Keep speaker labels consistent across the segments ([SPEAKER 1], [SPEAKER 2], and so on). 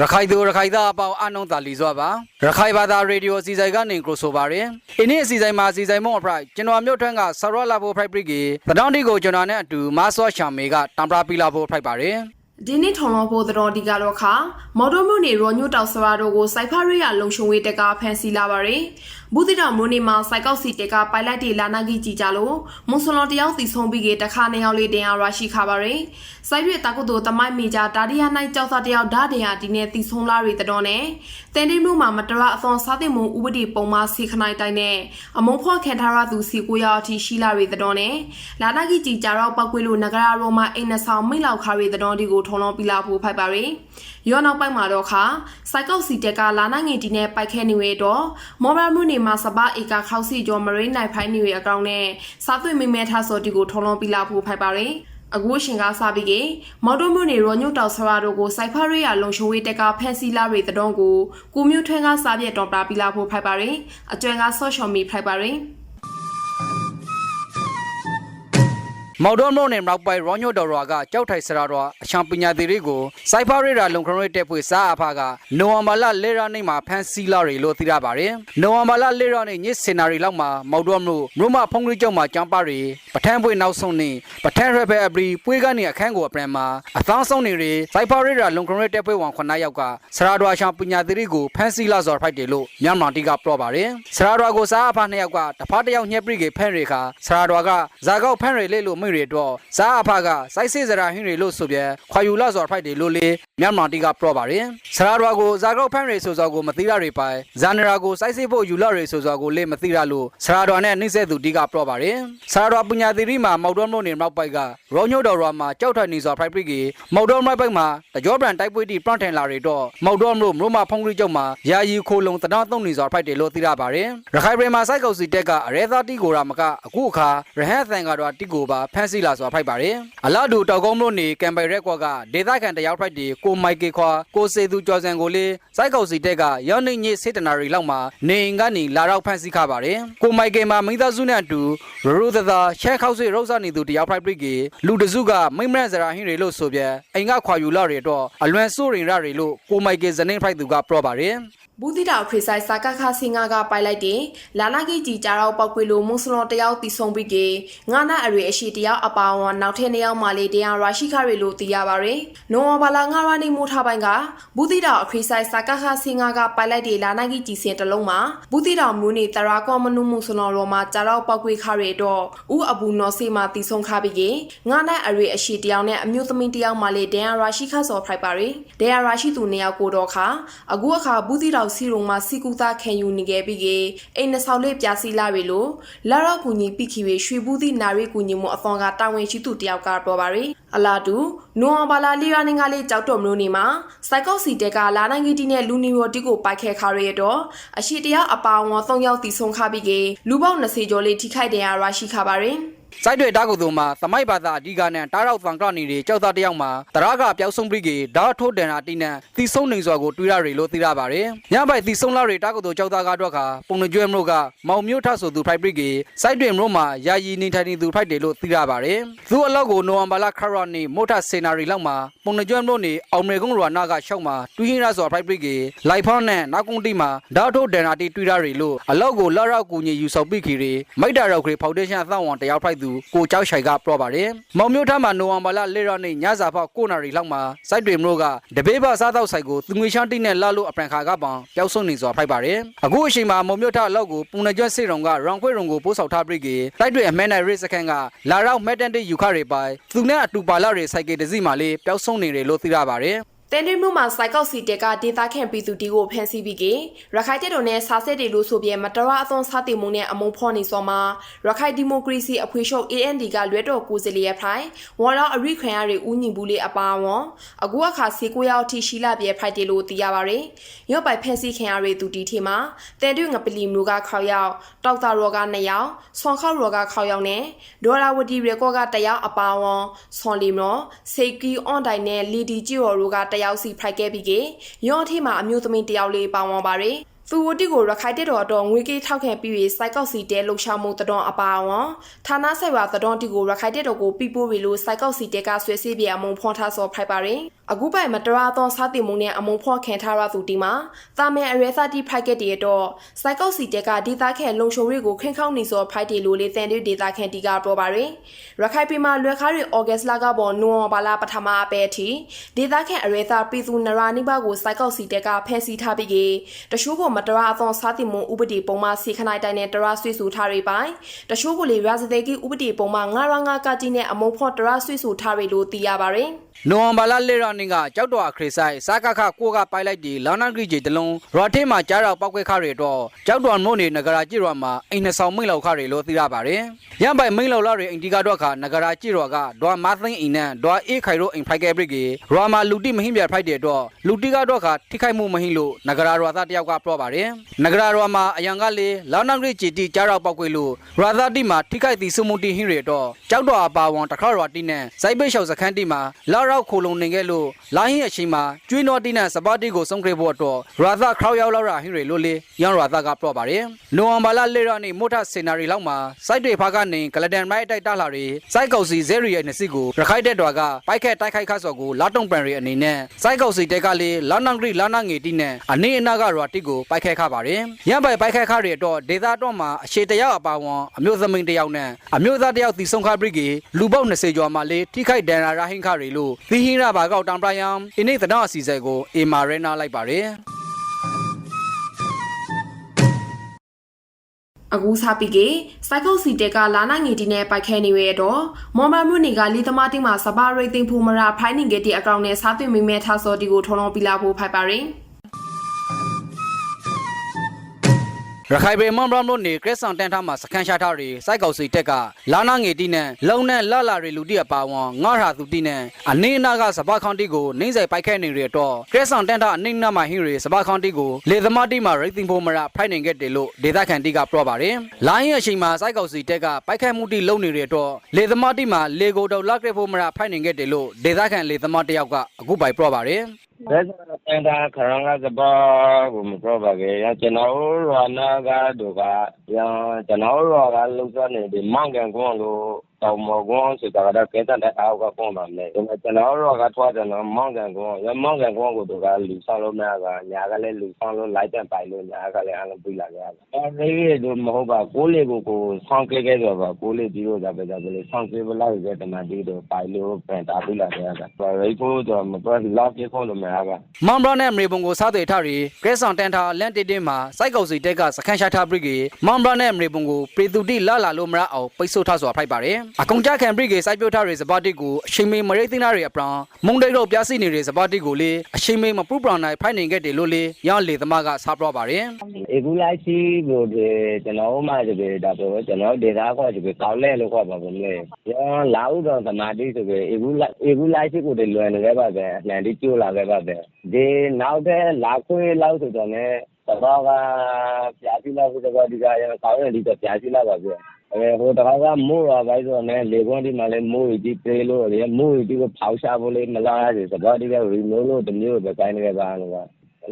[SPEAKER 1] ရခိုင်သူရခိုင်သားအပေါင်းအနုံတာလီစွာပါရခိုင်ဘာသာရေဒီယိုအစီအစဉ်ကနေကြိုဆိုပါရယ်ဒီနေ့အစီအစဉ်မှာအစီအစဉ်မုံအဖရိုက်ကျွန်တော်မြို့ထွန်းကဆရောလာဖို့ဖရိုက်ပရိကေတတောင်းတီကိုကျွန်တော်နဲ့အတူမာဆော့ရှာမေကတမ်ပရာပီလာဖို့ဖရိုက်ပါရယ်
[SPEAKER 2] ဒီနေ့ထုံလုံးဖို့တော်ဒီကတော့ခါမော်တော်မြို့နေရောညွတ်တောက်စရာတို့ကိုစိုက်ဖရိယလုံရှုံဝေးတက်ကဖန်စီလာပါတယ်။ ဘူးတိတော်မြို့နေမှာစိုက်ကောက်စီတက်ကပိုင်လက်တီလာနာကြီးကြည်ကြလို့မွန်ဆလွန်တယောက်တီဆုံးပြီးကတခါနေရောက်လေးတင်ရရှိခါပါတယ်။စိုက်ရွက်တကုတို့တမိုက်မီဂျာဒါရီယာနိုင်ကြောက်သားတယောက်ဓာတင်ရဒီနေ့တီဆုံးလာရီတတော်နဲ့တင်တိမြို့မှာမတရအသွန်စားတင်မှုဥပဒေပုံမှာစီခနိုင်တိုင်းနဲ့အမုံဖော့ခံထားရသူစီကိုရောက်အထိရှိလာရီတတော်နဲ့လာနာကြီးကြည်ကြတော့ပောက်ကွေးလို့နဂရရောမှာအိမ်နဆောင်မိလောက်ခါရီတတော်ဒီကိုထုံလုံးပြလာဖို့ဖိုက်ပါရီ။ ရောနောက်ပိုင်းမှာတော့ခါစိုက်ကောက်စီတက်ကလာနာငင်တီနဲ့ပိုက်ခဲနေရတော့မော်ဘရာမှုနေမှာစပအေကာခောက်စီကျော်မရိနိုင်ဖိုင်းနေရအကောင့်နဲ့စားသွေးမိမဲထားစော်ဒီကိုထုံလုံးပြလာဖို့ဖိုက်ပါရီ။အခုရှင်ကစားပြီးကမော်တော်မြို့နေရောညွတ်တောက်ဆရာတို့ကိုစိုက်ဖရိယာလုံရှုံဝေးတက်ကဖန်စီလာရီတတော်ကိုကိုမျိုးထွန်းကစားပြက်တော်ပလာပြလာဖို့ဖိုက်ပါရီအကျွမ်းကဆော့ရှော်မီဖိုက်ပါရီ
[SPEAKER 1] မော်ဒွန်မို့နဲ့နောက်ပိုင်ရောညိုတော်ရွာကကြောက်ထိုင်စရာတော်အချံပညာသေးတွေကိုစိုက်ဖာရေရာလုံခရိုတဲ့ပွေစားအဖကနိုဝမ်ဘာလလေရာနေမှာဖန်စီလာရီလို့သိရပါတယ်။နိုဝမ်ဘာလလေရာနေညစ်စင်နာရီလောက်မှာမော်ဒွန်မို့မြို့မဖုံးကြီးကျောင်းမှာကျမ်းပါရီပထန်းပွေနောက်ဆုံးနေပထန်းရဖဲအပရီပွေကနေအခန်းကိုအပရန်မှာအသောင်းဆုံးနေရီစိုက်ဖာရေရာလုံခရိုတဲ့ပွေဝန်ခုနှစ်ယောက်ကစရာတော်အချံပညာသေးတွေကိုဖန်စီလာဇော်ဖိုက်တယ်လို့မြန်မာတီကပြောပါတယ်။စရာတော်ကိုစားအဖနှစ်ယောက်ကတဖားတစ်ယောက်ညှက်ပရိကေဖန်ရီခါစရာတော်ကဇာကောက်ဖန်ရီလေးလို့မိရီတော့ဇာအဖကစိုက်စစ်စရာဟင်းရီလို့ဆိုပြခွာယူလာဇော်ဖိုက်တယ်လို့လေမြန်မာတီကပြောပါတယ်။စရာတော်ကိုဇာကောက်ဖန်ရီဆိုစောကိုမသိရတွေပိုင်ဇာနရာကိုစိုက်စစ်ဖို့ယူလာရီဆိုစောကိုလေမသိရလို့စရာတော်နဲ့နှိမ့်ဆက်သူတီကပြောပါတယ်။စရာတော်ပညာသီရိမှာမောက်တော်မို့နေမောက်ပိုက်ကရောညိုတော်ရွာမှာကြောက်ထွက်နေစွာဖိုက်ပရိကေမောက်တော်မိုက်ပိုက်မှာတကြောပရန်တိုက်ပွဲတီပရန်ထန်လာတွေတော့မောက်တော်မို့မြို့မှာဖုံးကြီးကျောက်မှာယာယီခိုလုံတတော်သုံးနေစွာဖိုက်တယ်လို့သိရပါတယ်။ရခိုင်ပြည်မှာစိုက်ကောက်စီတက်ကအရဲသားတီကိုရာမကအခုအခါရဟန်းသံကတော့တီကိုပါဖန်စီလာစွာဖိုက်ပါတယ်။အလားတူတောက်ကုန်းမြို့နေကံပိုင်ရက်ကွက်ကဒေသခံတယောက်ဖိုက်တီကိုမိုက်ကေခွာကိုစေသူကျော်စံကိုလေးစိုက်ကောက်စီတက်ကရောင်းနေညစ်စေတနာရီလောက်မှာနေအိမ်ကနေလာတော့ဖန်စီခပါတယ်။ကိုမိုက်ကေမှာမိသားစုနဲ့အတူရရူသသာရှက်ခောက်စီရောစနေသူတယောက်ဖိုက်ပရိကေလူတစုကမိမ့်မရဇရာဟင်းတွေလို့ဆိုပြအိမ်ကခွာယူလာတွေတော့အလွန်စိုးရင်ရတွေလို့ကိုမိုက်ကေဇနင်းဖိုက်သူကပြောပါတယ်။
[SPEAKER 2] ဘူးတိတာခရစ်ဆိုင်စာကခါစင်ငါကပိုင်လိုက်တယ်လာနာကြီးကြီးကြတော့ပောက်ကွေလို့မွန်စလွန်တယောက်တီဆုံးပြီးကေငါနာအရေအရှိတယောက်အပါဝါနောက်ထပ်နှစ်ယောက်မှလေတရားရရှိခရီလို့သိရပါရယ်နိုဝဘာလာငါရနေမိုးထားပိုင်းကဘူးတိတာခရစ်ဆိုင်စာကခါစင်ငါကပိုင်လိုက်တယ်လာနာကြီးကြီးစင်တလုံးမှာဘူးတိတာမျိုးနေတရာကောမနုမွန်စလွန်ရောမှာကြတော့ပောက်ကွေခရီတော့ဥအဘူးနော်စေမှာတီဆုံးခပြီးကေငါနာအရေအရှိတယောက်နဲ့အမျိုးသမီးတယောက်မှလေတရားရရှိခဆော်ဖိုက်ပါရယ်တရားရရှိသူနှစ်ယောက်ကိုတော့ခါအခုအခါဘူးတိတာစီရုံမှာစီကူသားခံယူနေခဲ့ပြီးကအိမ်နှဆောင်လေးပြစီလာရီလို့လာတော့ကူညီပိခိဝေရွှေဘူးသည့်နာရီကူညီမှုအဖော်ကတာဝန်ရှိသူတယောက်ကပြောပါရီအလာတူနိုအဘာလာလီယာနင်္ဂလေးကြောက်တော်မလို့နေမှာစိုက်ကောက်စီတက်ကလာနိုင်ကြီးတီနဲ့လူနီရော်တီကိုပိုက်ခဲခါရရတော့အရှိတယောက်အပါဝေါ်၃ယောက်တီဆုံးခပြီးကလူပေါင်း20ကျော်လေးထိခိုက်တယ်ရရရှိခပါရီ
[SPEAKER 1] စိုက်တွေတာကုသိုလ်မှာသမိုက်ဘာသာအဓိကနဲ့တားရောက်သံကနေတွေကြောက်သားတယောက်မှာတရာကပျောက်ဆုံးပြီးကေဓာတ်ထိုးတန်တာတိနဲ့တီဆုံးနေစွာကိုတွေးရရီလို့သိရပါတယ်။ညဘက်တီဆုံးလာတွေတာကုသိုလ်ကြောက်သားကတော့ခါပုံနှကျွဲမလို့ကမောင်မျိုးထဆိုသူဖိုက်ပရိကေစိုက်တွေမလို့မှာယာယီနေထိုင်နေသူဖိုက်တယ်လို့သိရပါတယ်။သူ့အလောက်ကိုနိုဝမ်ဘာလခရနီမိုထစေနာရီလောက်မှာပုံနှကျွဲမလို့နေအောင်မေကုန်းရွာနာကရှောက်မှာတူးဟင်းရစွာဖိုက်ပရိကေလိုက်ဖောင်းနဲ့နောက်ကုန်းတီမှာဓာတ်ထိုးတန်တာတိတွေးရရီလို့အလောက်ကိုလောက်ရောက်ကူညီယူဆောင်ပြီးခီရီမိတ်တာရောက်ခရီဖောင်ဒေးရှင်းအသံဝန်တယောက်ဖိုက်သူကိုကျောက်ရှိုင်ကပြောပါတယ်။မောင်မျိုးထမှာနိုဝမ်ဘာလလေရနေညစာဖောက်9နာရီလောက်မှာစိုက်တွေမလို့ကတပေးပါစားတော့ဆိုင်ကိုသူငွေချမ်းတိနဲ့လာလို့အပရန်ခါကပောင်ပျောက်ဆုံးနေစွာဖိုက်ပါတယ်။အခုအချိန်မှာမောင်မျိုးထအလောက်ကိုပုံနှကျွတ်စေရုံကရောင်ခွေရုံကိုပို့ဆောင်ထားပြီးကေစိုက်တွေအမဲနဲ့ရစ်စကန်ကလာရောက်မက်တန်တေယူခတွေပိုင်သူနဲ့အတူပါလာတွေစိုက်ကတစီမှလေးပျောက်ဆုံးနေတယ်လို့သိရပါတယ်။
[SPEAKER 2] တဲနေမှုမှာစိုက်ကောက်စီတက်ကဒေတာခန့်ပြည်သူတီကိုဖမ်းဆီးပြီးကရခိုင်တပ်တော်နဲ့စာဆက်တွေလို့ဆိုပြမတော်အသွန်စားတင်မှုနဲ့အမုံဖော်နေစောမှာရခိုင်ဒီမိုကရေစီအဖွဲ့ချုပ် AND ကလွဲတော်ကိုစလီရဖိုင်ဝေါ်တော်အရိခွန်ရတွေဥညီဘူးလေးအပါဝွန်အခုအခါစီကိုရောက်ထိရှိလာပြဲဖိုက်တယ်လို့သိရပါရယ်ရော့ပိုင်ဖမ်းဆီးခံရတဲ့သူတီထီမှာတဲတွငပလီမျိုးကခေါရောက်တောက်တာရောက2ယောက်ဆွန်ခောက်ရောကခေါရောက်နဲ့ဒေါ်လာဝတီရေကောက1ယောက်အပါဝွန်ဆွန်လီမောစေကီအွန်တိုင်နဲ့လီဒီဂျီရော်တို့က1ယောက်စီဖိုက်ခဲ့ပြီးကရော့အထိမှာအမျိုးသမီးတယောက်လေးပါဝင်ပါရယ်သူဝတိကိုရခိုင်တက်တော်တော်ငွေကြေးထောက်ခံပြီးပြီးစိုက်ကောက်စီတဲလှုပ်ရှားမှုတတော်အပါအဝန်ဌာနဆိုင်ရာတတော်တီကိုရခိုင်တက်တော်ကိုပြပို့ပြီးလို့စိုက်ကောက်စီတဲကဆွဲစီးပြအမုံဖွန်ထားစောဖိုက်ပါရင်အခုပိုင်မတရာသောစားတင်မှုနဲ့အမုံဖော့ခံထားရသူဒီမှာတာမန်အရဲစာတီဖိုက်ကက်တီတော့စိုက်ကောက်စီတက်ကဒေတာခဲလုံချုံရီကိုခင်းခေါင်းနေစောဖိုက်တီလိုလေးတန်တွေဒေတာခဲတီကပြောပါရယ်ရခိုင်ပြည်မှာလွယ်ခါရီဩဂတ်လကပေါ်နိုဝင်ဘာလပထမအပဲအထိဒေတာခဲအရဲစာပြည်သူနရာနိဘကိုစိုက်ကောက်စီတက်ကဖဲစီထားပြီးကေတရှိုးကိုမတရာသောစားတင်မှုဥပဒေပုံမှစီခနိုင်တိုင်းနဲ့တရာဆွေးဆူထားရပိုင်တရှိုးကိုလေရာဇဒေကီဥပဒေပုံမှငါရငါကကြီးနဲ့အမုံဖော့တရာဆွေးဆူထားရလို့သိရပါရယ်
[SPEAKER 1] နိုဝင်ဘာလလေရနင်းကကြောက်တော်အခရဆိုင်စကခကိုကပိုက်လိုက်ဒီလောင်းနဂရီဂျီတလုံးရော်ထေးမှာကြားတော့ပောက်ကွဲခါတွေတော့ကြောက်တော်မို့နေနဂရာကြည့်ရော်မှာအိမ်နှဆောင်မိတ်လောက်ခါတွေလို့သိရပါတယ်။ရံပိုင်မိတ်လောက်လာတွေအိမ်ဒီကတော့ခါနဂရာကြည့်ရော်ကဒေါ်မသိန်းအိမ်နဲ့ဒေါ်အေးခိုင်တို့အိမ်ဖိုက်ကဲပရစ်ကြီးရော်မှာလူတိမဟင်းပြဖိုက်တဲ့တော့လူတိကတော့ခါထိခိုက်မှုမဟင်းလို့နဂရာရော်သားတယောက်ကပြောပါတယ်။နဂရာရော်မှာအယံကလေလောင်းနဂရီဂျီတီကြားတော့ပောက်ကွဲလို့ရော်သားတိမှာထိခိုက်သည်စုမှုတိဟင်းတွေတော့ကြောက်တော်အပါဝန်တခါရော်တိနဲ့စိုက်ပိတ်လျှောက်စခန်းတိမှာလာရောက်ခိုလုံနေခဲ့လို့လိုင်းဟင်းအချိန်မှာကျွေးတော်တိနဲ့စပါတီကိုဆုံးခဲ့ဖို့တော့ရာသာခရောက်လောက်ရာဟင်းတွေလို့လေရန်ရာသာကပြောပါတယ်။နိုဝင်ဘာလလေရနေမို့ထစင်နာရီလောက်မှာစိုက်တွေဖာကနေဂလဒန်မိုက်တိုက်တလာတွေစိုက်ကောက်စီဇဲရီရဲ့နှစ်စီကိုရခိုက်တဲ့တော်ကပိုက်ခက်တိုက်ခိုက်ခါစော်ကိုလာတုံပန်ရီအနေနဲ့စိုက်ကောက်စီတဲကလေးလာနန်ဂရီလာနာငေတိနဲ့အနေအနာကရာတိကိုပိုက်ခက်ခပါတယ်။ရန်ပိုင်ပိုက်ခက်ခါတွေတော့ဒေသတော့မှာအရှိတယောက်အပါဝန်အမျိုးသမီးတယောက်နဲ့အမျိုးသားတယောက်တီဆုံးခါပရိကေလူပေါက်20ကျော်မှလေထိခိုက်ဒဏ်ရာရဟင်းခါတွေလို့သီဟင်းရပါကောက်တံပရယံအင်းနေသနာအစီအစဉ်ကိုအေမာရဲနာလိုက်ပါတယ်
[SPEAKER 2] အခုစားပြီးကေစိုက်ကုတ်စီတက်ကလာနာငီတီနဲ့ပိုက်ခဲနေရတော့မော်မမြို့နေကလီသမားတင်းမှာစပါရိတ်သိမ့်ဖို့မရဖိုင်းနေကတီအကောင့်နဲ့စားသွင်းမိမဲထားစော်တီကိုထုံလုံးပြလာဖို့ဖိုက်ပါရင်
[SPEAKER 1] ရခိုင်ပြည်မွန်ဘရမ်လို့နေကရစ်ဆန်တန်ထားမှာစခန်းရှာထားတွေစိုက်ကောက်စီတက်ကလာနာငေတိနဲ့လုံနဲ့လလာတွေလူတိအပါဝန်ငါရာသူတိနဲ့အနေအနာကစပါခေါန်တီကိုနှိမ့်ဆိုင်ပိုက်ခဲနေရတော့ကရစ်ဆန်တန်ထားအနေနာမှာဟင်းတွေစပါခေါန်တီကိုလေသမားတိမှာရိတ်သိမ့်ဖို့မရဖိုင်နေခဲ့တယ်လို့ဒေသခံတီကပြောပါတယ်လိုင်းရဲ့အချိန်မှာစိုက်ကောက်စီတက်ကပိုက်ခဲမှုတိလုံနေရတော့လေသမားတိမှာလေကိုတော့လက်ခဲ့ဖို့မရဖိုင်နေခဲ့တယ်လို့ဒေသခံလေသမားတယောက်ကအခုပိုင်ပြောပါတယ်
[SPEAKER 3] ဒါဆို ရင်ဒါခရံကစပါဘုမပြောပါကေရကျွန်တော်ရနာကတို့ကရကျွန်တော်ရကလုံစနေဒီမောင်ကန်ကွန်လို့ တောင်မောကွန်ဆိုတာကကဲတဲ့အောက်ကကွန်ပါမယ်ဒါပေမဲ့ကျွန်တော်ရကထွားတယ်နော်မောင်ကန်ကွန်ရမောင်ကန်ကွန်ကိုတို့ကလူဆောင်လို့မရကညာကလည်းလူဆောင်လို့လိုက်တဲ့ပိုင်လို့ညာကလည်းအလုံးပြလာကြတယ်အဲဒီလိုမဟုတ်ပါကိုလေးကိုကိုဆောင်ခဲ့ခဲ့တော့ပါကိုလေးပြီးတော့ဒါပဲဒါပဲဆောင်ခဲ့ပလိုက်တဲ့တမန်တီတို့ပိုင်လို့ပြန်တာပြလာကြတာရိတ်ဖို့တော့မပြောလောက်ပြဖို့လို့မရပါ
[SPEAKER 1] မွန်ဘရနဲ့မေဘုံကိုစားသွေထားရီကရဆန်တန်ထာလန်တေတင်းမှာစိုက်ကောက်စီတက်ကစခန်းရှာထားပရိကေမွန်ဘရနဲ့မေဘုံကိုပရီတူတိလာလာလို့မရအောင်ပိတ်ဆို့ထားစွာဖိုက်ပါတယ်အကုံကြခံပရိကေစိုက်ပြိုထားရီစပါတိကိုအချိန်မေမရိတ်သိနာရီအပရန်မုံတိတ်တော့ပြားစီနေတဲ့စပါတိကိုလေအချိန်မေမပူပရန်နိုင်ဖိုက်နေခဲ့တယ်လို့လေရောင်းလေသမားကစားပြောပါတယ်
[SPEAKER 3] အေကူလိုက်စီကိုဒီကျွန်တော်မှဒီဒါဆိုကျွန်တော်ဒေတာခေါ်ဒီကောင်းလဲလို့ခေါ်ပါဘုမလဲရောလာဥတော်သမာတိဆိုပြီးအေကူလိုက်အေကူလိုက်စီကိုဒီလွယ်နေခဲ့ပါပဲအလန်တီကျိုးလာခဲ့ပါပဲဒီနောက်တဲ့လာခွေးလောက်ဆိုတော့လည်းသဘောကပြာစီလောက်ဆိုတော့ဒီကရကောင်းရဒီတော့ပြာစီလောက်ပါပဲအဲ ဟိုတခါကမိုးရပါဆိုတော့လည်းလေကွန်းဒီမှာလည်းမိုးကြီးပြေးလို့လေမိုးကြီးကိုဖောက်ရှာဖို့လေးမလားဆိုသဘောဒီကရီမိုးလို့တမျိုးပဲကိုင်းနေပါလို့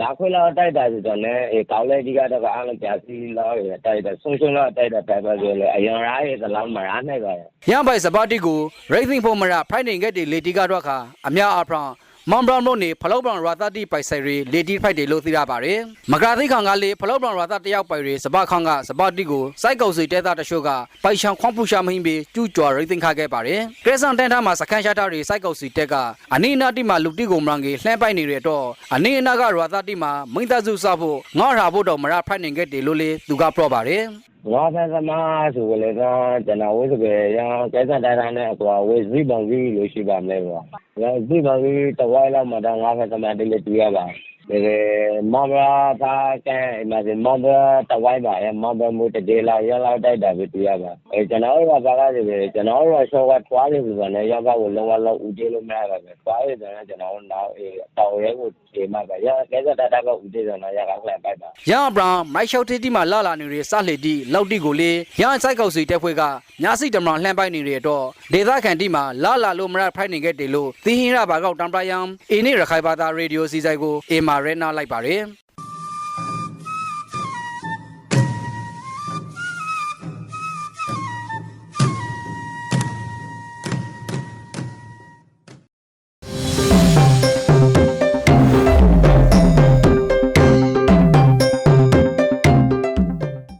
[SPEAKER 3] လာခွေလာတိုက်တာဆိုတော့လည်းအဲကောင်းလဲဒီကတော့အားလုံးကြာစီလာရတိုက်တာဆုံးရှုံးလာတိုက်တာတိုက်ပါဆိုလေအရင်ရာရဲ့သလောက်မရနိုင်ပါဘူး
[SPEAKER 1] ရပိုင်စပါတိကိုရိတ်သိမ့်ဖို့မရဖိုက်နေခဲ့တယ်လေတီကတော့ခါအများအပရန် မွန်ဘရန်လို့နေဖလောက်ဘရန်ရာသတိပိုက်ဆိုင်ရီလေတီဖိုက်တယ်လို့သိရပါတယ်မကရာသိခံကလေဖလောက်ဘရန်ရာသတယောက်ပိုက်ရီစပခန့်ကစပတိကိုစိုက်ကောက်စီတဲသားတရှို့ကပိုက်ချံခွန်ပူရှာမင်းပြီးကျူးကျော်ရိတ်သိမ့်ခခဲ့ပါတယ်ကရဆန်တန်ထားမှာစခန်းရှာတာရီစိုက်ကောက်စီတက်ကအနိနာတိမှာလူတိကိုမရန်ကြီးလှမ်းပိုက်နေရတော့အနိနာကရာသတိမှာမိန်တစုစဖို့ငေါရာဖို့တော့မရဖိုက်နေခဲ့တယ်လို့လေသူကပြောပါတယ်
[SPEAKER 3] ငါဖက်သမားဆိုလေတော့ကျွန်တော်ဝိစကေရကျက်စတိုင်းတိုင်းနဲ့အကွာဝိဇိပုံကြီးလို့ရှိပါမယ်ကွာ။ဒါဇိပုံကြီးတဝိုင်းလောက်မှတော့ငါဖက်သမားတည်းလေးတွေ့ရပါဒီ မောင်ဘာသာကဲမဒီမောင်ဘာတဝိုင်းပါရမောင်ဘာမို့တည်းလာရလောက်တိုက်တာပဲတွေ့ရပါအဲကျွန်တော်ကဘာကားတွေကျွန်တော်ရောရှော့ကထွားတယ်ဆိုတော့လည်းရောက်ကိုလောလောဦးသေးလို့မရပါဘူးထွားရတယ်ကျွန်တော်နောက်အဲတောင်ရဲကိုခြေမှပါရကဲစတတာကဦးသေးတယ်နော်ရကလည်းပိုက်ပါ
[SPEAKER 1] ရန်ဘရန်မိုက်ရှော့တီတီမှာလာလာနေရစလှေတီလောက်တီကိုလေရန်စိုက်ကောက်စီတက်ဖွဲ့ကညာစီတမန်လှမ်းပိုက်နေရတော့ဒေသခံတီမှာလာလာလို့မရဖိုက်နေခဲ့တယ်လို့သီဟင်းရပါကောက်တံပရယံအင်းနေရခိုင်ဘာသာရေဒီယိုစီဆိုင်ကိုအေမာရဲနာလိုက်ပါတယ်